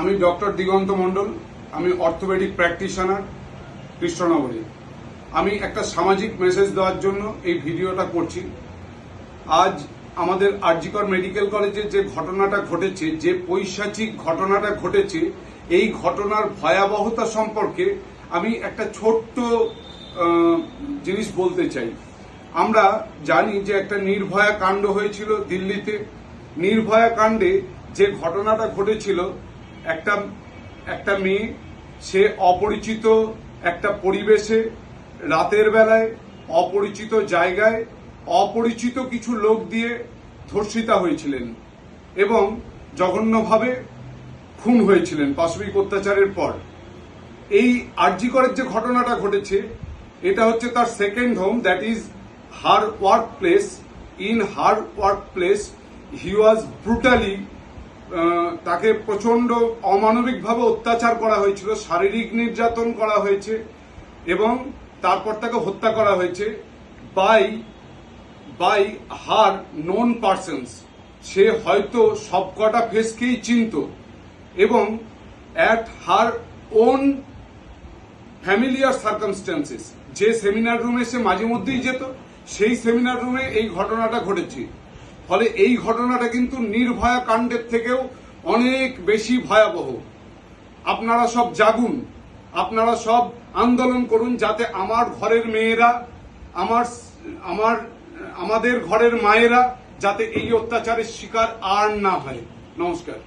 আমি ডক্টর দিগন্ত মণ্ডল, আমি orthopaedic practitioner কৃষ্ণনগরী। আমি একটা সামাজিক মেসেজ দেওয়ার জন্য এই ভিডিওটা করছি। আজ আমাদের আরজিকর মেডিকেল কলেজে যে ঘটনাটা ঘটেছে, যে পৈশাচিক ঘটনাটা ঘটেছে, এই ঘটনার ভয়াবহতা সম্পর্কে আমি একটা ছোট্ট জিনিস বলতে চাই। আমরা জানি যে একটা নির্ভয়া কাণ্ড হয়েছিল দিল্লিতে। নির্ভয়া কাণ্ডে যে ঘটনাটা ঘটেছিল একটা একটা মেয়ে, সে অপরিচিত একটা পরিবেশে, রাতের বেলায়, অপরিচিত জায়গায়, অপরিচিত কিছু লোক দিয়ে ধর্ষিতা হয়েছিলেন এবং জঘন্যভাবে খুন হয়েছিলেন পাশবিক অত্যাচারের পর। এই আরজিকরের যে ঘটনাটা ঘটেছে, এটা হচ্ছে তার second home that is her workplace in her workplace he was brutally তাকে প্রচণ্ড অমানবিকভাবে অত্যাচার করা হয়েছিল, শারীরিক নির্যাতন করা হয়েছে এবং তারপর তাকে হত্যা করা হয়েছে by by her known persons সে হয়তো সবকটা ফেসকেই চিনত এবং at her own familiar circumstances যে সেমিনার রুমে সে মাঝে মধ্যেই যেত, সেই সেমিনার রুমে এই ঘটনাটা ঘটেছে। ফলে এই ঘটনাটা কিন্তু নির্ভয়া কাণ্ডের থেকেও অনেক বেশি ভয়াবহ। আপনারা সব জাগুন, আপনারা সব আন্দোলন করুন যাতে আমার ঘরের মেয়েরা, আমার আমার, আমাদের ঘরের মায়েরা যাতে এই অত্যাচারের শিকার আর না হয়। নমস্কার।